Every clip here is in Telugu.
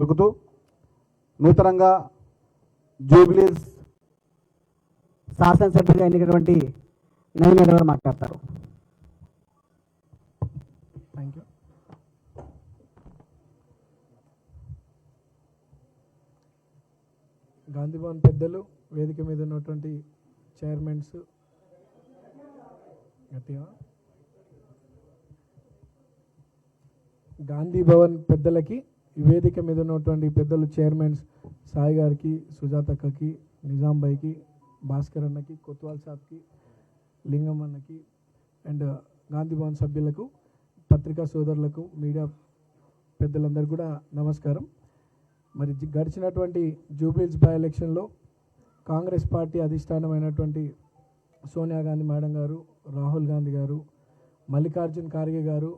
దొరుకుతూ నూతనంగా జూబ్లీస్ శాసనసభ్యులుగా ఎన్నికటువంటి నవీన్ గారు మాట్లాడతారు. థ్యాంక్ యూ గాంధీ భవన్ పెద్దలు వేదిక మీద ఉన్నటువంటి చైర్మన్స్. గట్టిగా. గాంధీ భవన్ పెద్దలకి ఈ వేదిక మీద ఉన్నటువంటి పెద్దలు చైర్మన్స్ సాయి గారికి సుజాతక్కకి నిజాం భాయ్కి భాస్కర్ అన్నకి కొత్వాల్ సాబ్కి లింగం అన్నకి అండ్ గాంధీ భవన్ సభ్యులకు పత్రికా సోదరులకు మీడియా పెద్దలందరూ కూడా నమస్కారం. మరి గడిచినటువంటి జూబ్లీస్ బై ఎలక్షన్లో కాంగ్రెస్ పార్టీ అధిష్టానమైనటువంటి సోనియా గాంధీ మేడం గారు రాహుల్ గాంధీ గారు మల్లికార్జున్ ఖార్గే గారు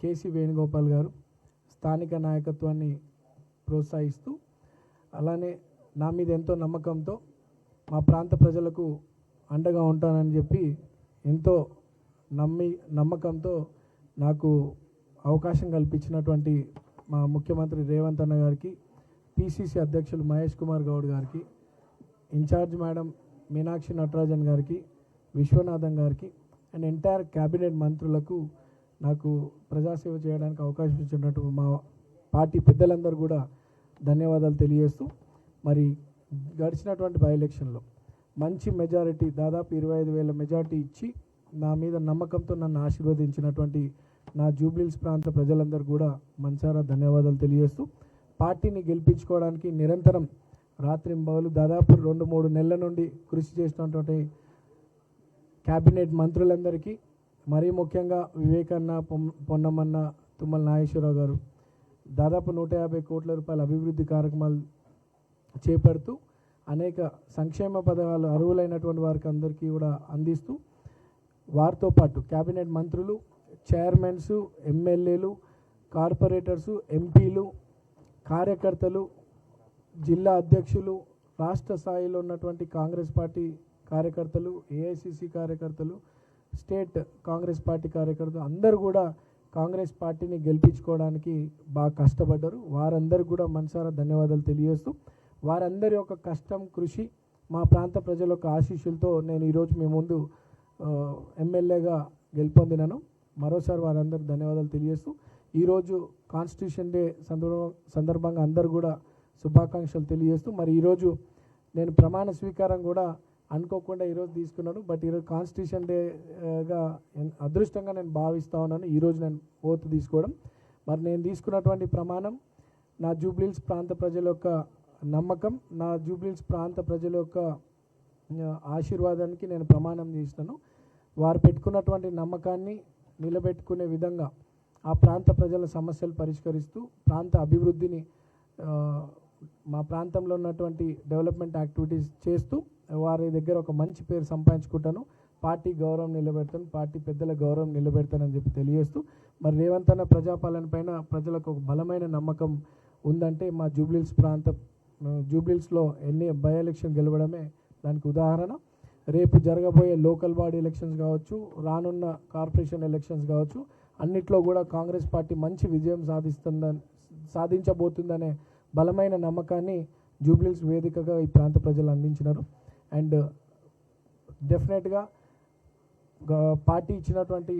కేసీ వేణుగోపాల్ గారు స్థానిక నాయకత్వాన్ని ప్రోత్సహిస్తూ అలానే నా మీద ఎంతో నమ్మకంతో మా ప్రాంత ప్రజలకు అండగా ఉంటానని చెప్పి ఎంతో నమ్మి నమ్మకంతో నాకు అవకాశం కల్పించినటువంటి మా ముఖ్యమంత్రి రేవంత్ అన్న గారికి పిసిసి అధ్యక్షులు మహేష్ కుమార్ గౌడ్ గారికి ఇన్ఛార్జ్ మేడం మీనాక్షి నటరాజన్ గారికి విశ్వనాథన్ గారికి అండ్ ఎంటైర్ క్యాబినెట్ మంత్రులకు నాకు ప్రజాసేవ చేయడానికి అవకాశం ఇచ్చినట్టు మా పార్టీ పెద్దలందరూ కూడా ధన్యవాదాలు తెలియజేస్తూ మరి గడిచినటువంటి బై ఎలక్షన్లో మంచి మెజారిటీ దాదాపు ఇరవై ఐదు వేల మెజారిటీ ఇచ్చి నా మీద నమ్మకంతో నన్ను ఆశీర్వదించినటువంటి నా జూబ్లీస్ ప్రాంత ప్రజలందరూ కూడా మనసారా ధన్యవాదాలు తెలియజేస్తూ పార్టీని గెలిపించుకోవడానికి నిరంతరం రాత్రింబవలు దాదాపు రెండు మూడు నెలల నుండి కృషి చేసినటువంటి క్యాబినెట్ మంత్రులందరికీ మరీ ముఖ్యంగా వివేకన్న పొన్నమన్న తుమ్మల నాగేశ్వరరావు గారు దాదాపు నూట యాభై కోట్ల రూపాయల అభివృద్ధి కార్యక్రమాలు చేపడుతూ అనేక సంక్షేమ పథకాలు అర్హులైనటువంటి వారికి అందరికీ కూడా అందిస్తూ వారితో పాటు క్యాబినెట్ మంత్రులు చైర్మన్స్ ఎమ్మెల్యేలు కార్పొరేటర్సు ఎంపీలు కార్యకర్తలు జిల్లా అధ్యక్షులు రాష్ట్ర స్థాయిలో ఉన్నటువంటి కాంగ్రెస్ పార్టీ కార్యకర్తలు ఏఐసిసి కార్యకర్తలు స్టేట్ కాంగ్రెస్ పార్టీ కార్యకర్తలు అందరూ కూడా కాంగ్రెస్ పార్టీని గెలిపించుకోవడానికి బాగా కష్టపడ్డారు. వారందరికీ కూడా మనసారా ధన్యవాదాలు తెలియజేస్తూ వారందరి యొక్క కష్టం కృషి మా ప్రాంత ప్రజల యొక్క ఆశీస్సులతో నేను ఈరోజు మీ ముందు ఎమ్మెల్యేగా గెలుపొందినాను. మరోసారి వారందరూ ధన్యవాదాలు తెలియజేస్తూ ఈరోజు కాన్స్టిట్యూషన్ డే సందర్భ సందర్భంగా అందరూ కూడా శుభాకాంక్షలు తెలియజేస్తూ మరి ఈరోజు నేను ప్రమాణ స్వీకారం కూడా అనుకోకుండా ఈరోజు తీసుకున్నాను. బట్ ఈరోజు కాన్స్టిట్యూషన్ డేగా అదృష్టంగా నేను భావిస్తా ఉన్నాను. ఈరోజు నేను ఓత్ తీసుకోవడం. మరి నేను తీసుకున్నటువంటి ప్రమాణం నా జూబ్లీల్స్ ప్రాంత ప్రజల యొక్క నమ్మకం నా జూబ్లీల్స్ ప్రాంత ప్రజల యొక్క ఆశీర్వాదానికి నేను ప్రమాణం చేసినాను వారు పెట్టుకున్నటువంటి నమ్మకాన్ని నిలబెట్టుకునే విధంగా ఆ ప్రాంత ప్రజల సమస్యలు పరిష్కరిస్తూ ప్రాంత అభివృద్ధిని మా ప్రాంతంలో ఉన్నటువంటి డెవలప్మెంట్ యాక్టివిటీస్ చేస్తూ వారి దగ్గర ఒక మంచి పేరు సంపాదించుకుంటాను. పార్టీ గౌరవం నిలబెడతాను. పార్టీ పెద్దల గౌరవం నిలబెడతానని చెప్పి తెలియజేస్తూ మరి రేవంత్ అన్న ప్రజాపాలన పైన ప్రజలకు ఒక బలమైన నమ్మకం ఉందంటే మా జూబ్లీల్స్ ప్రాంత జూబ్లీల్స్లో ఎన్ని బై ఎలక్షన్ గెలవడమే దానికి ఉదాహరణ. రేపు జరగబోయే లోకల్ బాడీ ఎలక్షన్స్ కావచ్చు రానున్న కార్పొరేషన్ ఎలక్షన్స్ కావచ్చు అన్నిట్లో కూడా కాంగ్రెస్ పార్టీ మంచి విజయం సాధిస్తుందని సాధించబోతుందనే బలమైన నమ్మకాన్ని జూబ్లీల్స్ వేదికగా ఈ ప్రాంత ప్రజలు అందించినారు. అండ్ డెఫినెట్గా పార్టీ ఇచ్చినటువంటి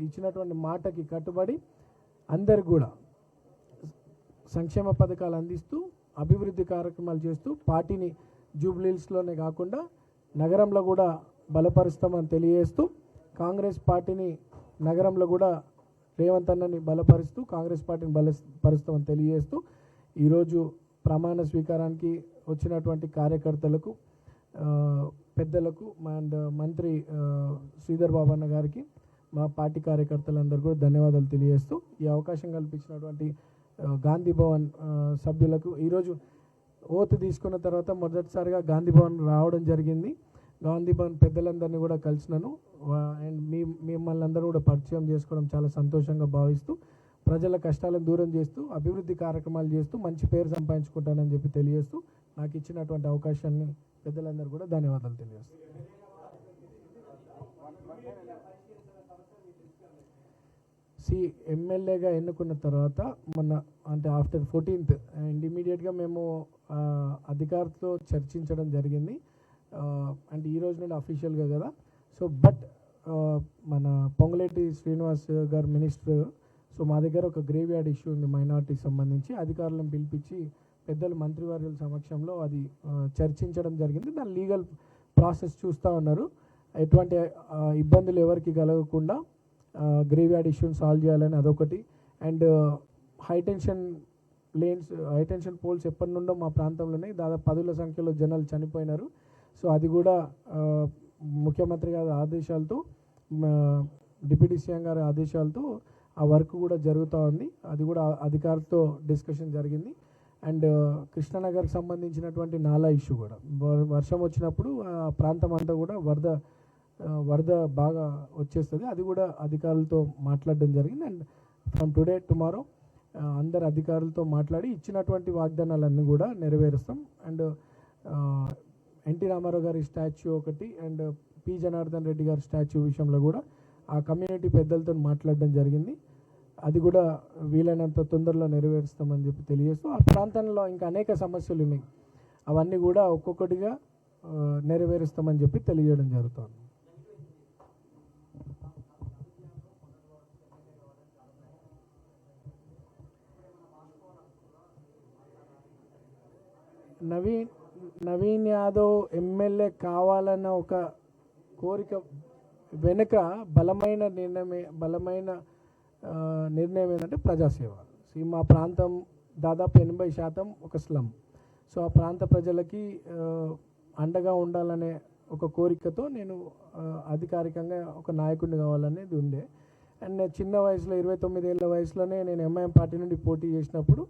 ఇచ్చినటువంటి మాటకి కట్టుబడి అందరు కూడా సంక్షేమ పథకాలు అందిస్తూ అభివృద్ధి కార్యక్రమాలు చేస్తూ పార్టీని జూబ్లీల్స్లోనే కాకుండా నగరంలో కూడా బలపరుస్తామని తెలియజేస్తూ కాంగ్రెస్ పార్టీని నగరంలో కూడా రేవంత్ అన్నని బలపరుస్తూ కాంగ్రెస్ పార్టీని బలపరుస్తామని తెలియజేస్తూ ఈరోజు ప్రమాణ స్వీకారానికి వచ్చినటువంటి కార్యకర్తలకు పెద్దలకు అండ్ మంత్రి ఆ, శ్రీధర్ బాబన్న గారికి మా పార్టీ కార్యకర్తలందరూ కూడా ధన్యవాదాలు తెలియజేస్తూ ఈ అవకాశం కల్పించినటువంటి గాంధీ భవన్ సభ్యులకు ఈరోజు ఓత్ తీసుకున్న తర్వాత మొదటిసారిగా గాంధీ భవన్ రావడం జరిగింది. గాంధీ భవన్ పెద్దలందరినీ కూడా కలిసినాను. అండ్ మీ మిమ్మల్ని అందరూ కూడా పరిచయం చేసుకోవడం చాలా సంతోషంగా భావిస్తూ ప్రజల కష్టాలను దూరం చేస్తూ అభివృద్ధి కార్యక్రమాలు చేస్తూ మంచి పేరు సంపాదించుకుంటానని చెప్పి తెలియజేస్తూ నాకు ఇచ్చినటువంటి అవకాశాన్ని పెద్దలందరూ కూడా ధన్యవాదాలు తెలియజేస్తూ సి ఎమ్మెల్యేగా ఎన్నుకున్న తర్వాత మొన్న అంటే ఆఫ్టర్ ఫోర్టీన్త్ అండ్ ఇమీడియట్గా మేము అధికారులతో చర్చించడం జరిగింది. అండ్ ఈ రోజు నుండి అఫీషియల్గా కదా. సో బట్ మన పొంగులేటి శ్రీనివాస్ గారు మినిస్టర్ సో మా దగ్గర ఒక గ్రేవ్ యార్డ్ ఇష్యూ ఉంది మైనార్టీకి సంబంధించి. అధికారులను పిలిపించి పెద్దలు మంత్రివర్యుల సమక్షంలో అది చర్చించడం జరిగింది. దాని లీగల్ ప్రాసెస్ చూస్తూ ఉన్నారు. ఎటువంటి ఇబ్బందులు ఎవరికి కలగకుండా గ్రేవ్యార్డ్ ఇష్యూని సాల్వ్ చేయాలని అదొకటి. And high tension lines high tension poles ఎప్పటి నుండో మా ప్రాంతంలోనే దాదాపు పదుల సంఖ్యలో జనాలు చనిపోయినారు. సో అది కూడా ముఖ్యమంత్రి గారి ఆదేశాలతో డిప్యూటీ సీఎం గారి ఆదేశాలతో ఆ వర్క్ కూడా జరుగుతూ ఉంది. అది కూడా అధికారులతో డిస్కషన్ జరిగింది. అండ్ కృష్ణానగర్కి సంబంధించినటువంటి నాలా ఇష్యూ కూడా. వర్షం వచ్చినప్పుడు ఆ ప్రాంతం అంతా కూడా వరద వరద బాగా వచ్చేస్తుంది. అది కూడా అధికారులతో మాట్లాడడం జరిగింది. అండ్ ఫ్రమ్ టుడే టుమారో అందరు అధికారులతో మాట్లాడి ఇచ్చినటువంటి వాగ్దానాలన్నీ కూడా నెరవేరుస్తాం. అండ్ ఎన్టీ రామారావు గారి స్టాచ్యూ ఒకటి అండ్ పి జనార్దన్ రెడ్డి గారి స్టాచ్యూ విషయంలో కూడా ఆ కమ్యూనిటీ పెద్దలతో మాట్లాడడం జరిగింది. అది కూడా వీలైనంత తొందరలో నెరవేరుస్తామని చెప్పి తెలియజేస్తూ ఆ ప్రాంతంలో ఇంకా అనేక సమస్యలు ఉన్నాయి. అవన్నీ కూడా ఒక్కొక్కటిగా నెరవేరుస్తామని చెప్పి తెలియజేయడం జరుగుతుంది. నవీన్ నవీన్ యాదవ్ ఎమ్మెల్యే కావాలన్న ఒక కోరిక వెనుక బలమైన నిర్ణయమే బలమైన నిర్ణయం ఏంటంటే ప్రజాసేవ. సో మా ప్రాంతం దాదాపు ఎనభై శాతం ఒక స్లమ్. సో ఆ ప్రాంత ప్రజలకి అండగా ఉండాలనే ఒక కోరికతో నేను అధికారికంగా ఒక నాయకుడిని కావాలనేది ఉండే. అండ్ నేను చిన్న వయసులో ఇరవై తొమ్మిది ఏళ్ళ వయసులోనే నేను ఎంఐఎం పార్టీ నుండి పోటీ చేసినప్పుడు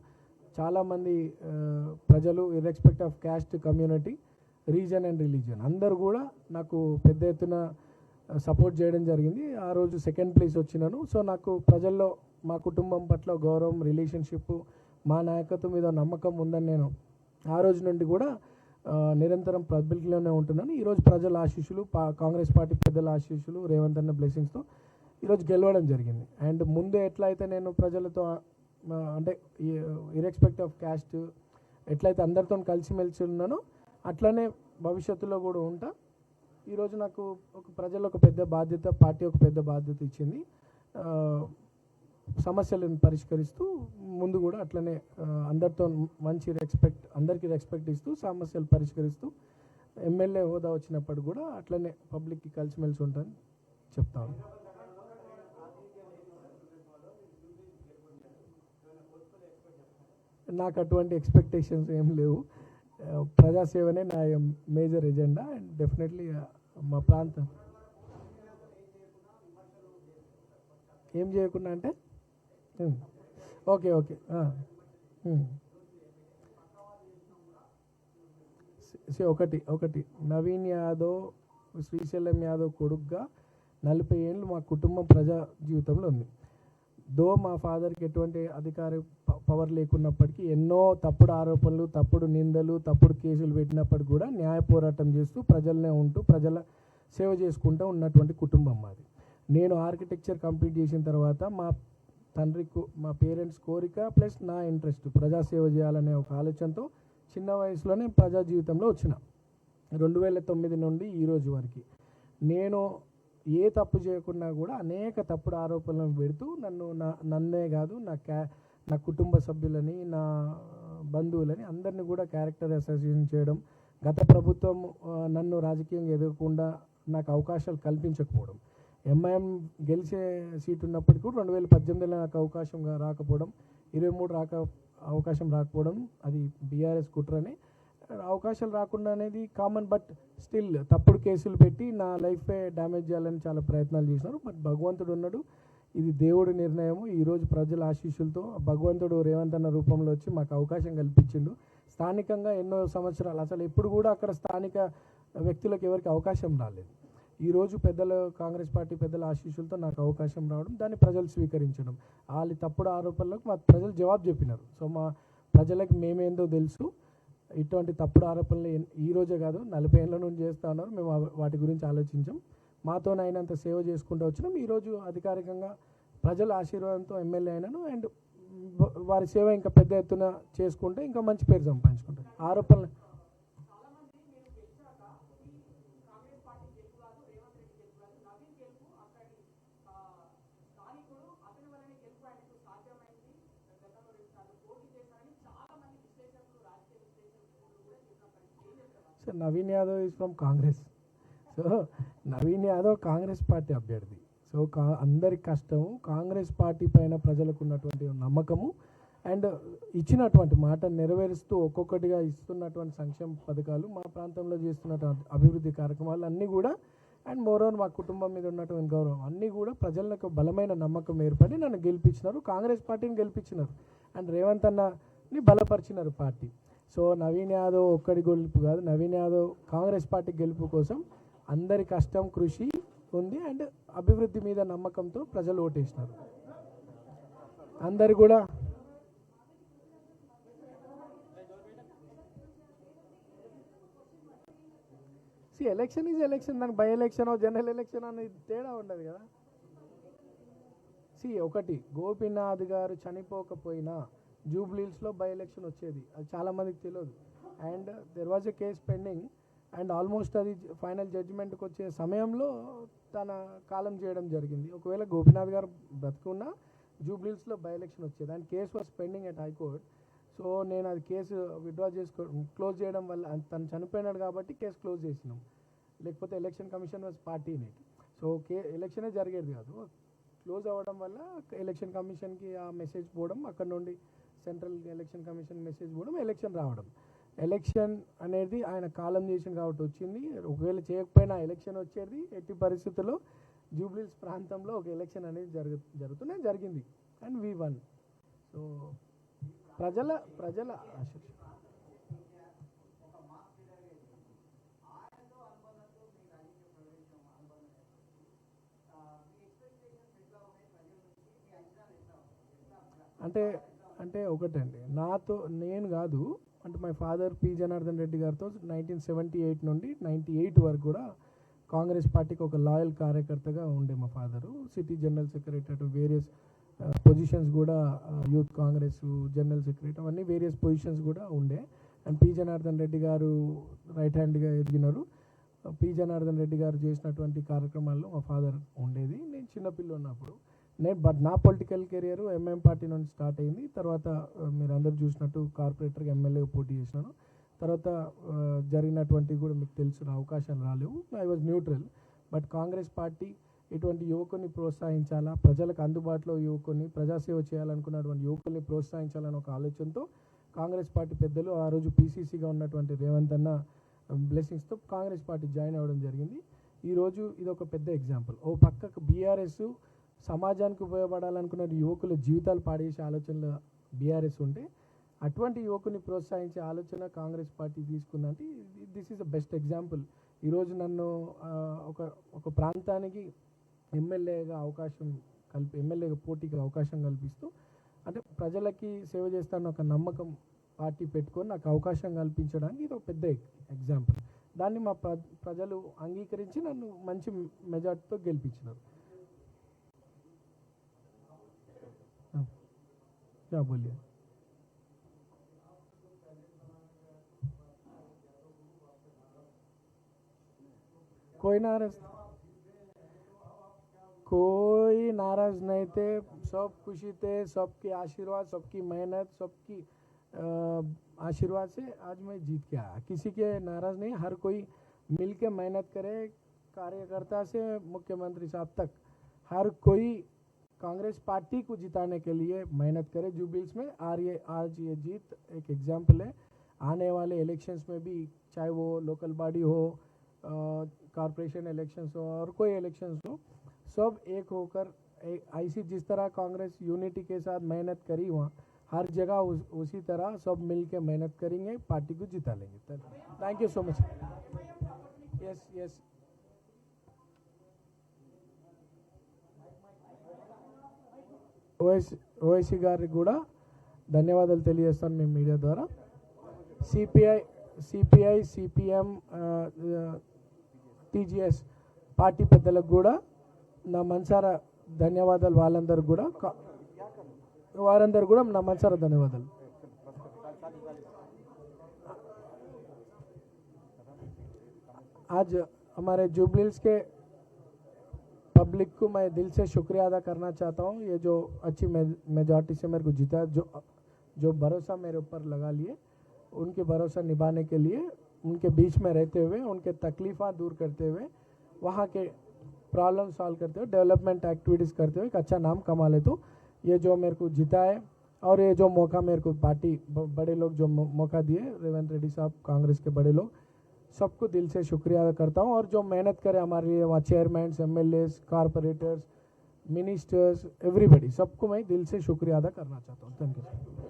చాలామంది ప్రజలు irrespective of caste community region and religion అందరూ కూడా నాకు పెద్ద ఎత్తున సపోర్ట్ చేయడం జరిగింది. ఆ రోజు సెకండ్ ప్లేస్ వచ్చినాను. సో నాకు ప్రజల్లో మా కుటుంబం పట్ల గౌరవం రిలేషన్షిప్ మా నాయకత్వం మీద నమ్మకం ఉందని నేను ఆ రోజు నుండి కూడా నిరంతరం పబ్లిక్లోనే ఉంటున్నాను. ఈరోజు ప్రజల ఆశీస్సులు పా కాంగ్రెస్ పార్టీ పెద్దల ఆశీస్సులు రేవంత్ అన్న బ్లెస్సింగ్స్తో ఈరోజు గెలవడం జరిగింది. అండ్ ముందు ఎట్లా అయితే నేను ప్రజలతో అంటే ఇరెస్పెక్ట్ ఆఫ్ క్యాస్ట్ ఎట్లయితే అందరితో కలిసిమెలిసి ఉన్నానో అట్లనే భవిష్యత్తులో కూడా ఉంటా. ఈరోజు నాకు ఒక ప్రజలు ఒక పెద్ద బాధ్యత పార్టీ ఒక పెద్ద బాధ్యత ఇచ్చింది. సమస్యలను పరిష్కరిస్తూ ముందు కూడా అట్లనే అందరితో మంచి రెస్పెక్ట్ అందరికీ రెస్పెక్ట్ ఇస్తూ సమస్యలు పరిష్కరిస్తూ ఎమ్మెల్యే హోదా వచ్చినప్పుడు కూడా అట్లనే పబ్లిక్కి కలిసిమెలిసి ఉంటాను చెప్తాను నాకు అటువంటి ఎక్స్పెక్టేషన్స్ ఏం లేవు. ప్రజాసేవనే నా మేజర్ ఎజెండా అండ్ డెఫినెట్లీ మా ప్రాంతం. ఏం చేయకుండా అంటే? Okay okay. సి- ఒకటి ఒకటి. నవీన్ యాదవ్ శ్రీశైలం యాదవ్ కొడుగ్గా నలభై ఏళ్ళు మా కుటుంబం ప్రజా జీవితంలో ఉంది. దో మా ఫాదర్కి ఎటువంటి అధికార ప- పవర్ లేకున్నప్పటికీ ఎన్నో తప్పుడు ఆరోపణలు తప్పుడు నిందలు తప్పుడు కేసులు పెట్టినప్పటికీ కూడా న్యాయ పోరాటం చేస్తూ ప్రజలనే ఉంటూ ప్రజల సేవ చేసుకుంటూ ఉన్నటువంటి కుటుంబం మాది. నేను ఆర్కిటెక్చర్ కంప్లీట్ చేసిన తర్వాత మా తండ్రి కో- మా పేరెంట్స్ కోరిక ప్లస్ నా ఇంట్రెస్ట్ ప్రజాసేవ చేయాలనే ఒక ఆలోచనతో చిన్న వయసులోనే ప్రజా జీవితంలో వచ్చిన. రెండు వేల తొమ్మిది నుండి ఈరోజు వరకు నేను ఏ తప్పు చేయకుండా కూడా అనేక తప్పుడు ఆరోపణలను పెడుతూ నన్ను నా నన్నే కాదు నా క్యా నా కుటుంబ సభ్యులని నా బంధువులని అందరినీ కూడా క్యారెక్టర్ అసోసియేషన్ చేయడం గత ప్రభుత్వం నన్ను రాజకీయంగా ఎదగకుండా నాకు అవకాశాలు కల్పించకపోవడం ఎంఐఎం గెలిచే సీట్ ఉన్నప్పటికీ కూడా రెండు వేల పద్దెనిమిదిలో నాకు అవకాశం రాకపోవడం ఇరవై మూడు రాక అవకాశం రాకపోవడం అది బీఆర్ఎస్ కుట్రనే. అవకాశాలు రాకుండా అనేది కామన్ బట్ స్టిల్ తప్పుడు కేసులు పెట్టి నా లైఫే డ్యామేజ్ చేయాలని చాలా ప్రయత్నాలు చేసినారు. బట్ భగవంతుడు ఉన్నాడు. ఇది దేవుడి నిర్ణయం ఈరోజు ప్రజల ఆశీస్సులతో భగవంతుడు రేవంత్ అన్న రూపంలో వచ్చి మాకు అవకాశం కల్పించిండు. స్థానికంగా ఎన్నో సంవత్సరాలు అసలు ఎప్పుడు కూడా అక్కడ స్థానిక వ్యక్తులకు ఎవరికి అవకాశం రాలేదు. ఈరోజు పెద్దల కాంగ్రెస్ పార్టీ పెద్దల ఆశీస్సులతో నాకు అవకాశం రావడం దాన్ని ప్రజలు స్వీకరించడం. వాళ్ళ తప్పుడు ఆరోపణలకు మా ప్రజలు జవాబు చెప్పినారు. సో మా ప్రజలకు మేమేందో తెలుసు. ఇటువంటి తప్పుడు ఆరోపణలు ఈ రోజే కాదు నలభై ఏళ్ళ నుండి చేస్తూ ఉన్నారు. మేము వాటి గురించి ఆలోచించాం. మాతోనైనంత సేవ చేసుకుంటూ వచ్చినాం. ఈరోజు అధికారికంగా ప్రజల ఆశీర్వాదంతో ఎమ్మెల్యే అయినాను. అండ్ వారి సేవ ఇంకా పెద్ద ఎత్తున చేసుకుంటే ఇంకా మంచి పేరు సంపాదించుకుంటాం ఆరోపణలు so Naveen Yadav is from Congress. So Naveen Yadav Congress party అభ్యర్థి. సో కా అందరి కష్టము కాంగ్రెస్ పార్టీ పైన ప్రజలకు ఉన్నటువంటి నమ్మకము అండ్ ఇచ్చినటువంటి మాట నెరవేరుస్తూ ఒక్కొక్కటిగా ఇస్తున్నటువంటి సంక్షేమ పథకాలు మా ప్రాంతంలో చేస్తున్నటువంటి అభివృద్ధి కార్యక్రమాలు అన్నీ కూడా అండ్ మోరోవర్ మా కుటుంబం మీద ఉన్నటువంటి గౌరవం అన్నీ కూడా ప్రజలకు బలమైన నమ్మకం ఏర్పడి నన్ను గెలిపించినారు కాంగ్రెస్ పార్టీని గెలిపించినారు. అండ్ రేవంత్ అన్నని బలపరిచినారు పార్టీ. సో నవీన్ యాదవ్ ఒక్కడి గెలుపు కాదు నవీన్ యాదవ్ కాంగ్రెస్ పార్టీ గెలుపు కోసం అందరి కష్టం కృషి ఉంది అండ్ అభివృద్ధి మీద నమ్మకంతో ప్రజలు ఓటేసినారు. అందరు కూడా సి ఎలక్షన్ ఈజ్ ఎలక్షన్ దానికి బై ఎలక్షన్ జనరల్ ఎలక్షన్ అనేది తేడా ఉండదు కదా. సి ఒకటి గోపీనాథ్ గారు చనిపోకపోయినా జూబ్లీస్లో బై ఎలక్షన్ వచ్చేది. అది చాలామందికి తెలియదు. And there was a case pending and almost అది ఫైనల్ జడ్జిమెంట్కి వచ్చే సమయంలో తన కాలం చేయడం జరిగింది. ఒకవేళ గోపీనాథ్ గారు బ్రతుకున్న జూబ్లీస్లో బై ఎలక్షన్ వచ్చేది. And case was pending at high court so నేను అది కేసు విత్డ్రా చేసుకో క్లోజ్ చేయడం వల్ల తను చనిపోయినాడు కాబట్టి కేసు క్లోజ్ చేసినాం. లేకపోతే election commission was party it so కే ఎలక్షనే జరిగేది కాదు. క్లోజ్ అవ్వడం వల్ల ఎలక్షన్ కమిషన్కి ఆ మెసేజ్ పోవడం అక్కడ నుండి సెంట్రల్ ఎలక్షన్ కమిషన్ మెసేజ్ కూడా ఎలక్షన్ రావడం. ఎలక్షన్ అనేది ఆయన కాలం చేసింది కాబట్టి వచ్చింది. ఒకవేళ చేయకపోయినా ఎలక్షన్ వచ్చేది ఎట్టి పరిస్థితుల్లో జూబ్లీస్ ప్రాంతంలో ఒక ఎలక్షన్ అనేది జరుగు జరుగుతూనే జరిగింది. అండ్ వి వన్ సో ప్రజల ప్రజల ఆశ అంటే అంటే ఒకటండి. నాతో నేను కాదు అంటే my father P Janardhan Reddy గారితో నైన్టీన్ సెవెంటీ ఎయిట్ నుండి నైంటీ ఎయిట్ వరకు కూడా కాంగ్రెస్ పార్టీకి ఒక లాయల్ కార్యకర్తగా ఉండే మా father city general secretary various positions కూడా యూత్ కాంగ్రెస్ జనరల్ సెక్రటరీ అవన్నీ వేరియస్ పొజిషన్స్ కూడా ఉండే. And P Janardhan Reddy garu right హ్యాండ్గా ఎదిగినారు. పి జనార్దన్ రెడ్డి గారు చేసినటువంటి కార్యక్రమాల్లో మా ఫాదర్ ఉండేది. నేను చిన్నపిల్ల ఉన్నప్పుడు. నేను బట్ నా పొలిటికల్ కెరియర్ ఎంఎం పార్టీ నుండి స్టార్ట్ అయింది. తర్వాత మీరు అందరు చూసినట్టు కార్పొరేటర్గా ఎమ్మెల్యేగా పోటీ చేసినాను. తర్వాత జరిగినటువంటివి జరిగినటువంటి కూడా మీకు తెలిసిన అవకాశాలు రాలేవు. I was neutral but Congress party ఇటువంటి యువకుని ప్రోత్సహించాలా? ప్రజలకు అందుబాటులో యువకుని ప్రజాసేవ చేయాలనుకున్నటువంటి యువకుల్ని ప్రోత్సహించాలని ఒక ఆలోచనతో కాంగ్రెస్ పార్టీ పెద్దలు ఆ రోజు పీసీసీగా ఉన్నటువంటి రేవంత్ అన్న బ్లెస్సింగ్స్తో కాంగ్రెస్ పార్టీ జాయిన్ అవ్వడం జరిగింది. ఈరోజు ఇది ఒక పెద్ద ఎగ్జాంపుల్ ఓ పక్కకు బీఆర్ఎస్ సమాజానికి ఉపయోగపడాలనుకున్న యువకుల జీవితాలు పాడేసే ఆలోచనలు బీఆర్ఎస్ ఉంటే అటువంటి యువకుని ప్రోత్సహించే ఆలోచన Congress party తీసుకుందంటే this is the best example ఈరోజు నన్ను ఒక ఒక ప్రాంతానికి ఎమ్మెల్యేగా అవకాశం కల్పి ఎమ్మెల్యేగా పోటీకి అవకాశం కల్పిస్తూ అంటే ప్రజలకి సేవ చేస్తాను ఒక నమ్మకం పార్టీ పెట్టుకొని నాకు అవకాశం కల్పించడానికి ఇది ఒక పెద్ద ఎగ్జాంపుల్ దాన్ని మా ప్ర ప్రజలు అంగీకరించి నన్ను మంచి మెజార్టీతో గెలిపించినారు. क्या बोलिए कोई नाराज़ कोई नाराज़ नहीं थे। सब खुशी थे, सबके आशीर्वाद, सबकी मेहनत, सबकी आशीर्वाद से आज मैं जीत आया। किसी के नाराज़ नहीं, हर कोई मिल के मेहनत करे, कार्यकर्ता से मुख्यमंत्री साहब तक। हर कोई कांग्रेस पार्टी को जिताने के लिए मेहनत करे जुबिल्स में। और ये आज ये जीत एक एग्ज़ाम्पल है। आने वाले इलेक्शंस में भी चाहे वो लोकल बॉडी हो कॉरपोरेशन इलेक्शंस हो और कोई इलेक्शंस हो सब एक होकर ऐसी जिस तरह कांग्रेस यूनिटी के साथ मेहनत करी वहाँ हर जगह उस, उसी तरह सब मिल के मेहनत करेंगे पार्टी को जिता लेंगे। Thank you so much yes yes OS OSC గారికి కూడా ధన్యవాదాలు తెలియజేస్తాను మేము మీడియా ద్వారా CPI CPI CPM TGS party పెద్దలకు కూడా నా మనసారా ధన్యవాదాలు వాళ్ళందరూ కూడా కా- వారందరూ కూడా నా మనసారా ధన్యవాదాలు आज हमारे जुबलिल्स के पब्लिक को मैं दिल से शुक्रिया अदा करना चाहता हूँ। ये जो अच्छी मेजॉरिटी से मेरे को जीता जो जो भरोसा मेरे ऊपर लगा लिए, उनके भरोसा निभाने के लिए, उनके बीच में रहते हुए, उनके तकलीफ़ा दूर करते हुए, वहाँ के प्रॉब्लम सॉल्व करते हुए डेवलपमेंट एक्टिविटीज़ करते हुए एक अच्छा नाम कमा ले तो ये जो मेरे को जीता है, और ये जो मौका मेरे को पार्टी बड़े लोग जो मौका दिए, रेवंत रेड्डी साहब, कांग्रेस के बड़े लोग सबको दिल से शुक्रिया अदा करता हूँ। और जो मेहनत करे हमारे लिए, वहाँ chairman M L S corporators ministers everybody सबको मैं दिल से शुक्रिया अदा करना चाहता हूँ। Thank you